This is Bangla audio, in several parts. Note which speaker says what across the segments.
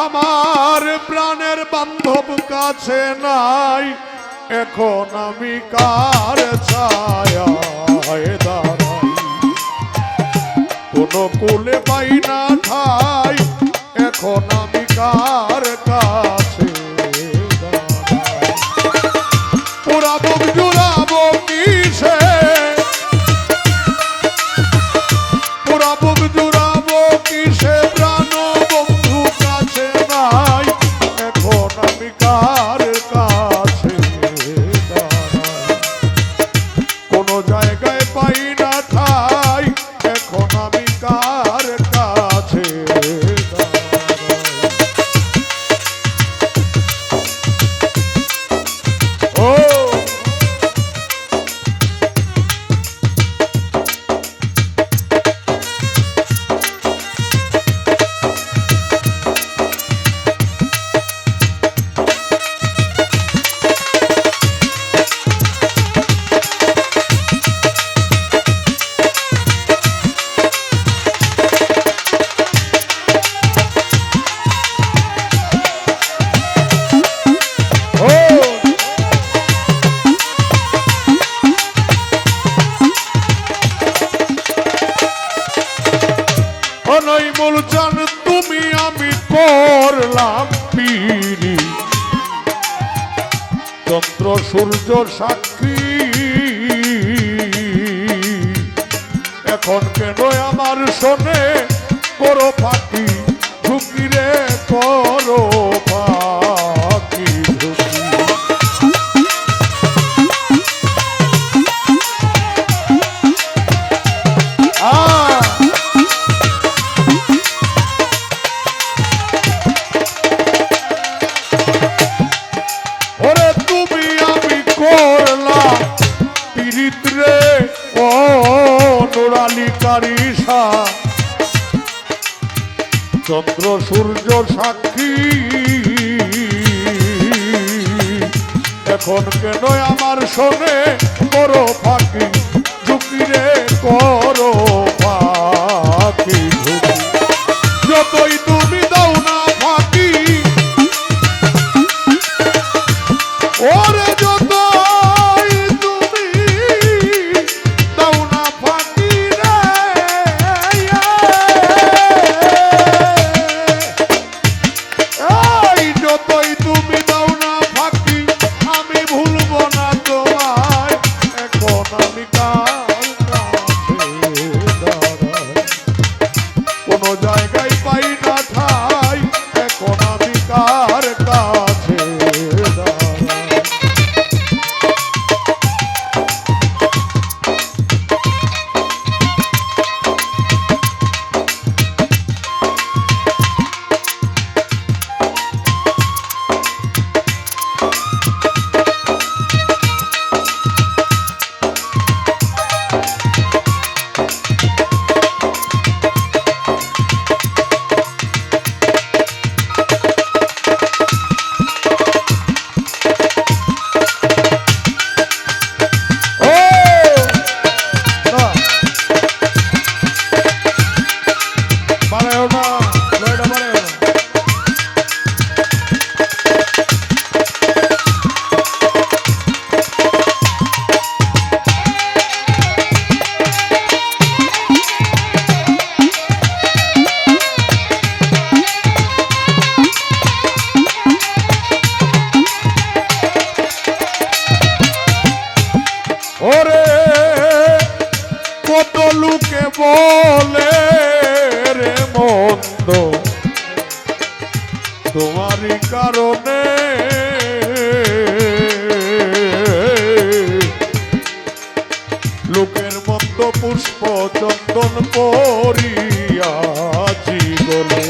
Speaker 1: আমার প্রাণের বান্ধব কাছে নাই। এখন আমি কার ছায়া কোন কুলে পাই না ঠাই। এখন আমি কার কার সূর্য সাক্ষী। এখন কেন আমার শোনে করো পাখি ঝুঁকি করো তারিষা চন্দ্র সূর্য সাক্ষী। এখন কেন আমার শোনে বরফ বলে রে মন্দ। তোমারই কারণে লোকের মন্দ পুষ্প চন্দন পরিয়া জীবনে।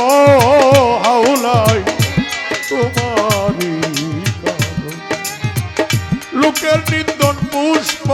Speaker 1: ও হাউলাই তোমারি লোকের নিন্দন পুষ্প